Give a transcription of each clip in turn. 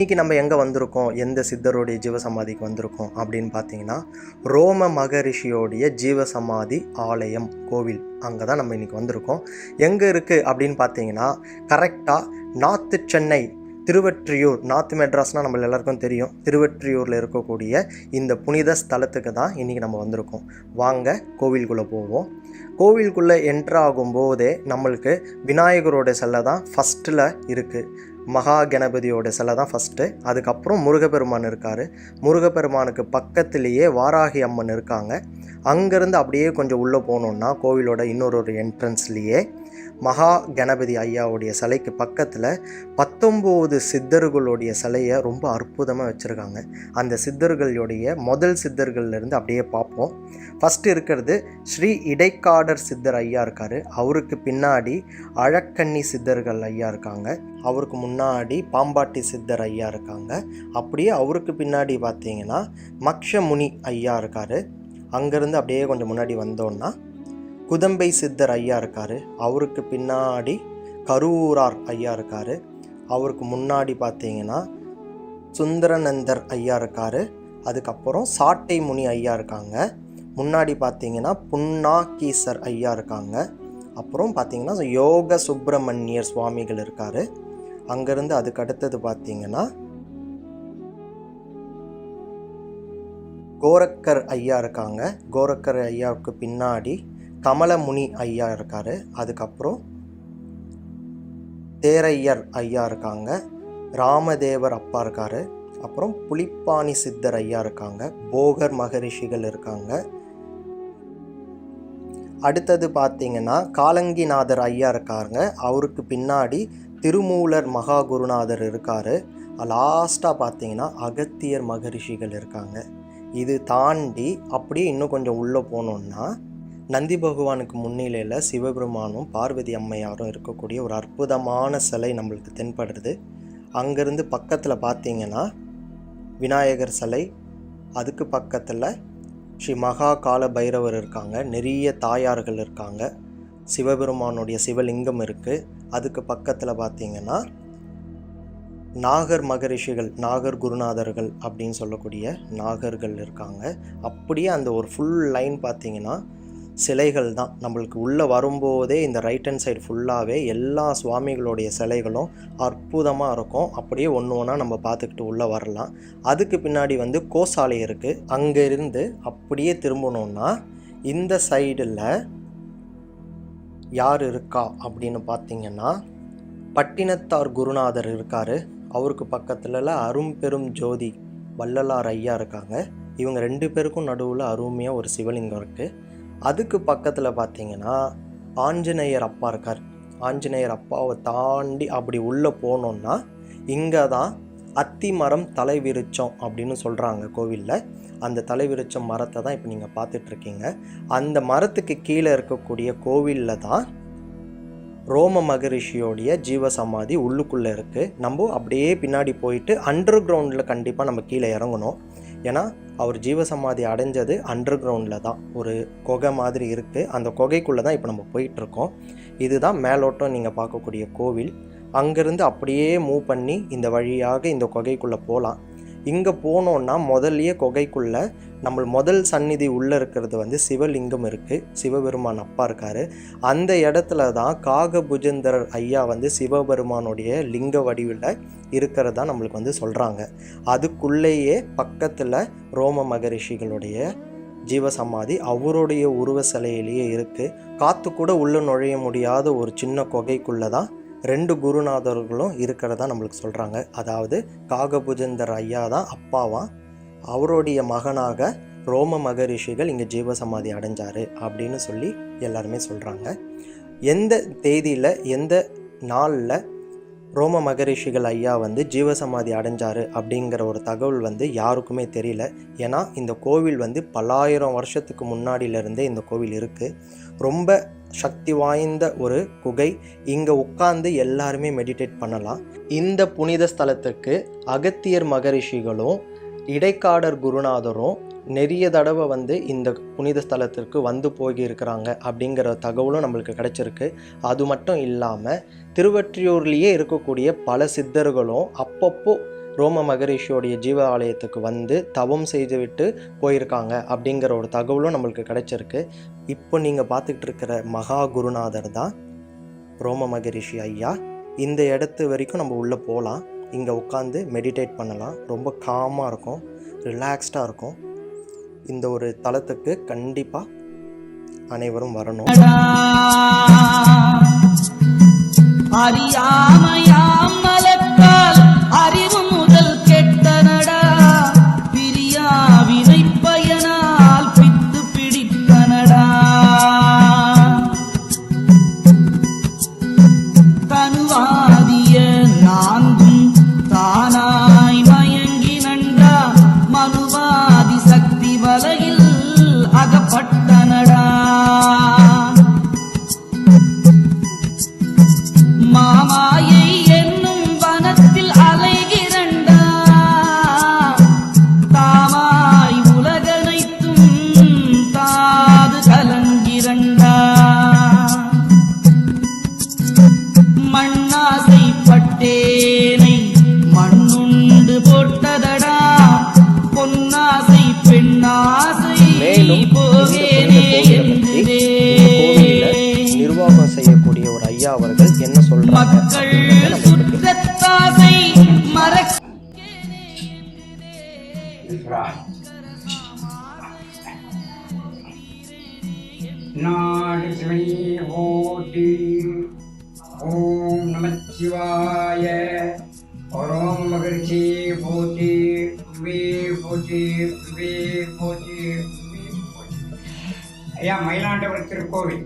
இன்றைக்கி நம்ம எங்கே வந்திருக்கோம்? எந்த சித்தருடைய ஜீவசமாதிக்கு வந்திருக்கோம்? அப்படின்னு பார்த்தீங்கன்னா ரோம மகரிஷியோடைய ஜீவசமாதி ஆலயம் கோவில். அங்கே தான் நம்ம இன்றைக்கி வந்திருக்கோம். எங்கே இருக்குது அப்படின்னு பார்த்தீங்கன்னா கரெக்டாக நார்த்து சென்னை திருவெற்றியூர் நார்த் மெட்ராஸ்னால் நம்ம எல்லாருக்கும் தெரியும். திருவெற்றியூரில் இருக்கக்கூடிய இந்த புனித ஸ்தலத்துக்கு தான் இன்றைக்கி நம்ம வந்திருக்கோம். வாங்க கோவிலுக்குள்ளே போவோம். கோவிலுக்குள்ளே என்ட்ரு ஆகும்போதே நம்மளுக்கு விநாயகரோட செல்லை தான் ஃபஸ்ட்டில் இருக்குது மகா கணபதியோட சிலை தான் ஃபஸ்ட்டு அதுக்கப்புறம் முருகப்பெருமான் இருக்கார். முருகப்பெருமானுக்கு பக்கத்திலேயே வாராகி அம்மன் இருக்காங்க. அங்கேருந்து அப்படியே கொஞ்சம் உள்ளே போனோன்னா கோவிலோட இன்னொரு ஒரு என்ட்ரன்ஸ்லேயே மகா கணபதி ஐயாவுடைய சிலைக்கு பக்கத்தில் பத்தொம்போது சித்தர்களுடைய சிலையை ரொம்ப அற்புதமாக வச்சுருக்காங்க. அந்த சித்தர்களுடைய முதல் சித்தர்கள்லேருந்து அப்படியே பார்ப்போம். ஃபஸ்ட்டு இருக்கிறது ஸ்ரீ இடைக்காடர் சித்தர் ஐயா இருக்கார். அவருக்கு பின்னாடி அழக்கண்ணி சித்தர்கள் ஐயா இருக்காங்க. அவருக்கு முன்னாடி பாம்பாட்டி சித்தர் ஐயா இருக்காங்க. அப்படியே அவருக்கு பின்னாடி பார்த்தீங்கன்னா மக்ஷமுனி ஐயா இருக்கார். அங்கேருந்து அப்படியே கொஞ்சம் முன்னாடி வந்தோன்னா குதம்பை சித்தர் ஐயா இருக்கார். அவருக்கு பின்னாடி கரூரார் ஐயா இருக்கார். அவருக்கு முன்னாடி பார்த்தீங்கன்னா சுந்தரநந்தர் ஐயா இருக்கார். அதுக்கப்புறம் சாட்டை முனி ஐயா இருக்காங்க. முன்னாடி பார்த்தீங்கன்னா புன்னாக்கீசர் ஐயா இருக்காங்க. அப்புறம் பார்த்தீங்கன்னா யோக சுப்பிரமணியர் சுவாமிகள் இருக்கார். அங்கேருந்து அதுக்கு அடுத்தது பார்த்தீங்கன்னா கோரக்கர் ஐயா இருக்காங்க. கோரக்கர் ஐயாவுக்கு பின்னாடி கமலமுனி ஐயா இருக்கார். அதுக்கப்புறம் தேரையர் ஐயா இருக்காங்க. ராமதேவர் அப்பா இருக்கார். அப்புறம் புலிப்பாணி சித்தர் ஐயா இருக்காங்க. போகர் மகரிஷிகள் இருக்காங்க. அடுத்தது பார்த்தீங்கன்னா காலங்கிநாதர் ஐயா இருக்காங்க அவருக்கு பின்னாடி திருமூலர் மகா குருநாதர் இருக்கார். லாஸ்ட்டாக பார்த்தீங்கன்னா அகத்தியர் மகரிஷிகள் இருக்காங்க. இது தாண்டி அப்படியே இன்னும் கொஞ்சம் உள்ளே போனோன்னா நந்தி பகவானுக்கு முன்னிலையில் சிவபெருமானும் பார்வதி அம்மையாரும் இருக்கக்கூடிய ஒரு அற்புதமான சிலை நம்மளுக்கு தென்படுறது அங்கேருந்து பக்கத்தில் பார்த்தீங்கன்னா விநாயகர் சிலை அதுக்கு பக்கத்தில் ஸ்ரீ மகா கால பைரவர் இருக்காங்க நிறைய தாயார்கள் இருக்காங்க சிவபெருமானுடைய சிவலிங்கம் இருக்குது அதுக்கு பக்கத்தில் பார்த்தீங்கன்னா நாகர் மகரிஷிகள் நாகர் குருநாதர்கள் அப்படின்னு சொல்லக்கூடிய நாகர்கள் இருக்காங்க. அப்படியே அந்த ஒரு ஃபுல் லைன் பார்த்தீங்கன்னா சிலைகள் தான் நம்மளுக்கு உள்ளே வரும்போதே இந்த ரைட் ஹேண்ட் சைடு ஃபுல்லாகவே எல்லா சுவாமிகளுடைய சிலைகளும் அற்புதமாக இருக்கும். அப்படியே ஒன்று ஒன்றா நம்ம பார்த்துக்கிட்டு உள்ளே வரலாம். அதுக்கு பின்னாடி வந்து கோசாலை இருக்குது அங்கேருந்து அப்படியே திரும்பணுன்னா இந்த சைடில் யார் இருக்கா அப்படின்னு பார்த்தீங்கன்னா பட்டினத்தார் குருநாதர் இருக்கார். அவருக்கு பக்கத்தில் அரும்பெரும் ஜோதி வள்ளலார் ஐயா இருக்காங்க. இவங்க ரெண்டு பேருக்கும் நடுவில் அருமையாக ஒரு சிவலிங்கம் இருக்குது அதுக்கு பக்கத்தில் பார்த்தீங்கன்னா ஆஞ்சநேயர் அப்பா இருக்கார். ஆஞ்சநேயர் அப்பாவை தாண்டி அப்படி உள்ளே போனோன்னா இங்கே தான் அத்தி மரம் தலை விருச்சம் அப்படின்னு சொல்கிறாங்க கோவிலில். அந்த தலை விருச்சம் மரத்தை தான் இப்போ நீங்கள் பார்த்துட்ருக்கீங்க. அந்த மரத்துக்கு கீழே இருக்கக்கூடிய கோவிலில் தான் ரோம மகரிஷியோடைய ஜீவசமாதி உள்ளுக்குள்ளே இருக்குது நம்ம அப்படியே பின்னாடி போயிட்டு அண்டர் கிரவுண்டில் கண்டிப்பாக நம்ம கீழே இறங்கணும். ஏன்னா அவர் ஜீவசமாதி அடைஞ்சது அண்டர் கிரவுண்டில் தான். ஒரு குகை மாதிரி இருக்குது அந்த குகைக்குள்ளே தான் இப்போ நம்ம போயிட்டுருக்கோம். இதுதான் மேலோட்டம் நீங்கள் பார்க்கக்கூடிய கோவில். அங்கேருந்து அப்படியே மூவ் பண்ணி இந்த வழியாக இந்த குகைக்குள்ளே போகலாம். இங்கே போனோன்னா முதல்லையே குகைக்குள்ளே நம்ம முதல் சந்நிதி உள்ளே இருக்கிறது வந்து சிவலிங்கம் இருக்குது சிவபெருமான் அப்பா இருக்கார். அந்த இடத்துல தான் காகபுஜந்தரர் ஐயா வந்து சிவபெருமானுடைய லிங்க வடிவில் இருக்கிறதா நம்மளுக்கு வந்து சொல்கிறாங்க அதுக்குள்ளேயே பக்கத்தில் ரோம மகரிஷிகளுடைய ஜீவசமாதி அவருடைய உருவ சிலையிலேயே இருக்குது காற்று கூட உள்ளே நுழைய முடியாத ஒரு சின்ன குகைக்குள்ளே தான் ரெண்டு குருநாதர்களும் இருக்கிறதா நம்மளுக்கு சொல்கிறாங்க அதாவது காகபுஜந்தர் ஐயா தான் அப்பாவா அவருடைய மகனாக ரோம மகரிஷிகள் இங்கே ஜீவசமாதி அடைஞ்சார் அப்படின்னு சொல்லி எல்லாருமே சொல்கிறாங்க எந்த தேதியில் எந்த நாளில் ரோம மகரிஷிகள் ஐயா வந்து ஜீவசமாதி அடைஞ்சார் அப்படிங்கிற ஒரு தகவல் வந்து யாருக்குமே தெரியல. ஏன்னா இந்த கோவில் வந்து பல்லாயிரம் வருஷத்துக்கு முன்னாடியிலேருந்தே இந்த கோவில் இருக்குது ரொம்ப சக்தி வாய்ந்த ஒரு குகை. இங்கே உட்காந்து எல்லாருமே மெடிடேட் பண்ணலாம். இந்த புனித ஸ்தலத்துக்கு அகத்தியர் மகரிஷிகளும் இடைக்காடர் குருநாதரும் நிறைய தடவை வந்து இந்த புனித ஸ்தலத்திற்கு வந்து போகியிருக்கிறாங்க அப்படிங்கிற தகவலும் நம்மளுக்கு கிடைச்சிருக்கு. அது மட்டும் இல்லாமல் திருவற்றியூர்லேயே இருக்கக்கூடிய பல சித்தர்களும் அப்பப்போ ரோம மகரிஷியோடைய ஜீவ ஆலயத்துக்கு வந்து தவம் செய்துவிட்டு போயிருக்காங்க அப்படிங்கிற ஒரு தகவலும் நம்மளுக்கு கிடைச்சிருக்கு. இப்போ நீங்கள் பார்த்துக்கிட்டு இருக்கிற மகா குருநாதர் தான் ரோம மகரிஷி ஐயா. இந்த இடத்து வரைக்கும் நம்ம உள்ளே போகலாம் இங்கே உட்காந்து மெடிடேட் பண்ணலாம். ரொம்ப காமாக இருக்கும். ரிலாக்ஸ்டாக இருக்கும். இந்த ஒரு தளத்துக்கு கண்டிப்பாக அனைவரும் வரணும். அறியாமையாமல் நாடு ஓட்டி ஓம் நமச்சிவாய ஓம் மகிழ்ச்சி போட்டி வே போட்டி வே போட்டி ஐயா மயிலாண்டவர் திருக்கோவில்.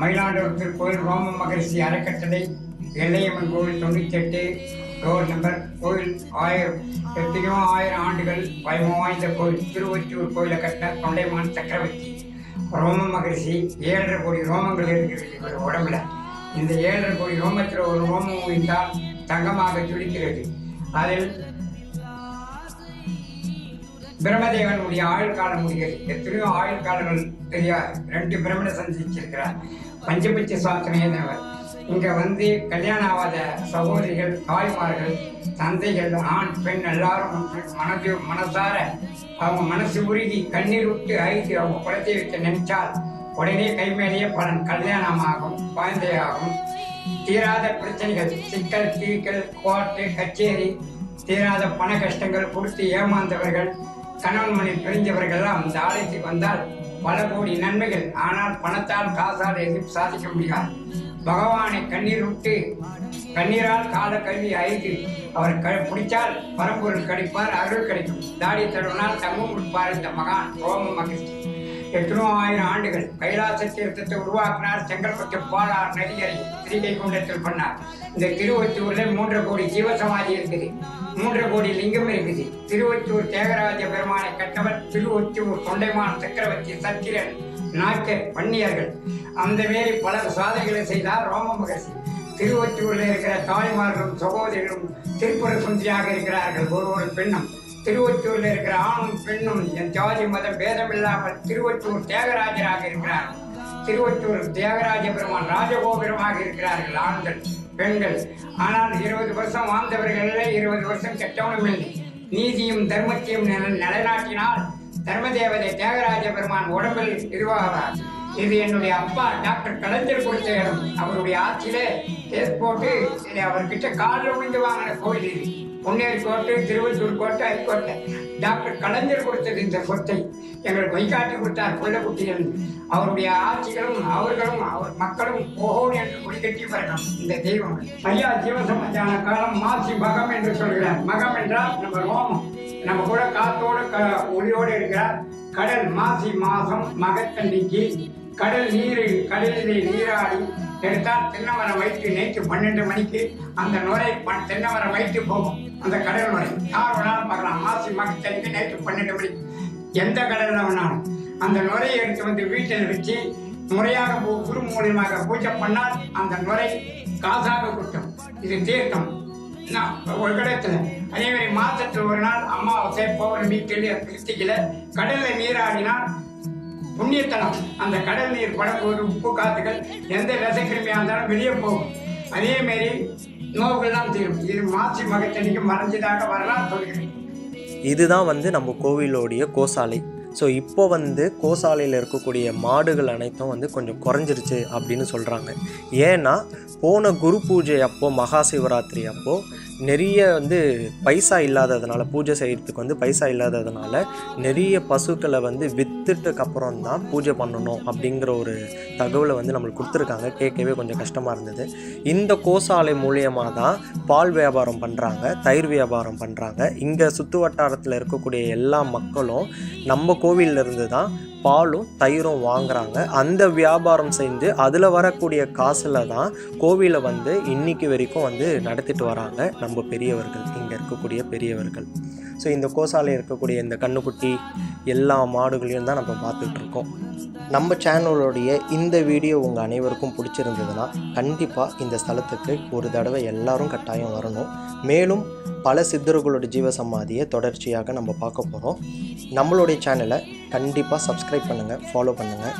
மயிலாண்டவர் திருக்கோவில் ரோம மகரிஷி அறக்கட்டளை எல்லையம்மன் கோவில் தொண்ணூற்றி எட்டு டோர் நம்பர் கோவில் ஆயிரம். எத்தனையோ ஆயிரம் ஆண்டுகள் பயமோ வாய்ந்த கோவில். திருவொற்றியூர் கோயிலை கட்ட தொண்டைமான் சக்கரவர்த்தி. ரோம மகரிஷி ஏழரை கோடி ரோமங்கள் இருக்கிறது இவர் உடம்புல. இந்த ஏழரை கோடி ரோமத்தில் ஒரு ரோமம் வைத்தால் தங்கமாக துடிக்கிறது அதில் பிரம்மதேவனுடைய ஆயுள் காலம் முடிகிறது. எத்தனையோ ஆயுள் காலங்கள் தெரியாது. ரெண்டு பிரம்மனை சந்திச்சிருக்கிறார். பஞ்சபட்ச சாஸ்திரேனவர் இங்க வந்து கல்யாணம் ஆகாத சகோதரிகள் தாய்மார்கள் தந்தைகள் ஆண் பெண் எல்லாரும் மனது மனசார அவங்க மனசு உருகி கண்ணீர் விட்டு அழித்து அவங்க குலதெய்வத்தை நினைச்சால் உடனே கைமேலேயே பலன் கல்யாணமாகும் குழந்தையாகும். தீராத பிரச்சனைகள் சிக்கல் தீக்கல் கோர்ட்டு கச்சேரி தீராத பண கஷ்டங்கள் கொடுத்து ஏமாந்தவர்கள் கணவன் மணி பிரிஞ்சவர்கள்லாம் அந்த ஆலயத்துக்கு வந்தால் பல கோடி நன்மைகள். ஆனால் பணத்தால் காசால் எதுவும் சாதிக்க முடியாது. பகவானை கண்ணீர் விட்டு கண்ணீரால் கால கல்வி ஐந்து அவர் க பிடிச்சால் பரம்பொருள் கிடைப்பார் அருள் கிடைக்கும். தாடி தருவனால் தங்கம் கொடுப்பார் இந்த மகான். ரோம மகிழ்ச்சி. எத்தனோ ஆயிரம் ஆண்டுகள் கைலாச தீர்த்தத்தை உருவாக்கினார் செங்கல்பட்டு பாலார் நதிகரை திருக்கைகுண்டத்தில் பண்ணார் இந்த திருவொத்தூர்ல மூன்று கோடி ஜீவசமாதி இருக்குது. மூன்று கோடி லிங்கம் இருக்குது. திருவொத்தூர் தேகராஜ பெருமானை கட்டவர் திருவொத்தூர் தொண்டைமான் சக்கரவர்த்தி சத்திரன் நாயக்கர் வன்னியர்கள். அந்த மாரி பல சாதனைகளை செய்தார் ரோம மகர்ஷி. திருவொற்றூரில் இருக்கிற தாய்மார்களும் சகோதரிகளும் திருப்புற சுந்தரியாக இருக்கிறார்கள். ஒரு ஒரு பெண்ணும். திருவொற்றூரில் இருக்கிற ஆணும் பெண்ணும் என் ஜாதி மதம் பேதமில்லாமல் திருவொற்றூர் தியாகராஜராக இருக்கிறார். திருவொற்றூர் தியாகராஜ பெருமான் ராஜகோபுரமாக இருக்கிறார்கள் ஆண்கள் பெண்கள். ஆனால் இருபது வருஷம் வாழ்ந்தவர்களில் இருபது வருஷம் கெட்டவனும் இல்லை. நீதியும் தர்மத்தையும் நில- நிலைநாட்டினால் தர்மதேவதை தியாகராஜ பெருமான் உடம்பில் இதுவாகிறார் இது என்னுடைய அப்பா டாக்டர் கலைஞர் கொடுத்த இடம். அவருடைய ஆட்சியிலே கேஸ் போட்டு இது அவர்கிட்ட காலில் விழுந்து வாங்கின கோயில் இது. பொன்னேரி கோட்டை திருவள்ளூர் கோட்டை கோட்டை டாக்டர் கலைஞர் கொடுத்தது இந்த சொத்தை எங்களுக்கு வைகாட்டி கொடுத்தார் கொல்லக்குட்டிகள் அவருடைய ஆட்சிகளும் அவர்களும் அவர் மக்களும் ஓஹோன் என்று குடிக்கட்டி வரணும் இந்த தெய்வம். ஐயா ஜீவசமாச்சான காலம் மாசி மகம் என்று சொல்கிறார். மகம் என்றால் நம்ம ரோமம். நம்ம கூட காத்தோடு க ஒளியோடு இருக்கிறார். கடல் மாசி மாசம் மகத்தண்டிக்கு கடல் நீர் கடலிலே நீராடி எடுத்தால் தென்னமரம் வைத்து நேற்று பன்னெண்டு மணிக்கு அந்த நுரை தென்னமரம் வைத்து போகும். அந்த கடல் நுரை. யார் வேணாலும் பார்க்கலாம். மாசி மகத்தண்டிக்கு நேற்று பன்னெண்டு மணிக்கு எந்த கடலில் வேணாலும். அந்த நுரையை எடுத்து வந்து வீட்டில் வச்சு முறையாக குரு மூலியமாக பூஜை பண்ணால் அந்த நுரை காசாக குட்டும். இது தீர்த்தம். ஒரு கடத்துல அதே மாதிரி மாதத்தில் ஒரு நாள் அமாவாசை பௌர்ணமி தெளி கிருத்திகையில கடலில் நீராடினால் புண்ணியத்தலம். அந்த கடல் நீர் படக்கூடிய உப்பு காத்துகள் எந்த விசக்கிருமியாக இருந்தாலும் வெளியே போகும். அதே மாதிரி நோவுகள்லாம் தீரும். இது மாசி மகத்தனிக்கு மறைஞ்சதாக வரலாம் சொல்கிறேன் இதுதான் வந்து நம்ம கோவிலோடைய கோசாலை. ஸோ இப்போ வந்து கோசாலையில் இருக்கக்கூடிய மாடுகள் அனைத்தும் வந்து கொஞ்சம் குறைஞ்சிருச்சு அப்படின்னு சொல்கிறாங்க ஏன்னா போன குரு பூஜை அப்போது மகா சிவராத்திரி அப்போது நிறைய வந்து பைசா இல்லாததுனால பூஜை செய்கிறதுக்கு வந்து பைசா இல்லாததுனால நிறைய பசுக்களை வந்து வித்துட்டுக்கு அப்புறம் தான் பூஜை பண்ணணும் அப்படிங்கிற ஒரு தகவலை வந்து நம்மளுக்கு கொடுத்துருக்காங்க. கேட்கவே கொஞ்சம் கஷ்டமாக இருந்தது. இந்த கோசாலை மூலியமாக தான் பால் வியாபாரம் பண்ணுறாங்க தயிர் வியாபாரம் பண்ணுறாங்க இங்கே சுற்று வட்டாரத்தில் இருக்கக்கூடிய எல்லா மக்களும் நம்ம கோவிலிருந்து இருந்து தான் பாலும் தயிரும் வாங்குறாங்க. அந்த வியாபாரம் செஞ்சு அதில் வரக்கூடிய காசில் தான் கோவிலை வந்து இன்னைக்கு வரைக்கும் வந்து நடத்திட்டு வராங்க நம்ம பெரியவர்கள். இங்கே இருக்கக்கூடிய பெரியவர்கள். ஸோ இந்த கோசாலையில் இருக்கக்கூடிய இந்த கண்ணுக்குட்டி எல்லா மாடுகளையும் தான் நம்ம பார்த்துட்ருக்கோம் நம்ம சேனலோடைய இந்த வீடியோ உங்கள் அனைவருக்கும் பிடிச்சிருந்ததுன்னா கண்டிப்பாக இந்த ஸ்தலத்துக்கு ஒரு தடவை எல்லாரும் கட்டாயம் வரணும். மேலும் பல சித்தர்களோட ஜீவ சமாதியை தொடர்ச்சியாக நம்ம பார்க்க போகிறோம் நம்மளுடைய சேனலை கண்டிப்பாக சப்ஸ்கிரைப் பண்ணுங்கள் ஃபாலோ பண்ணுங்கள்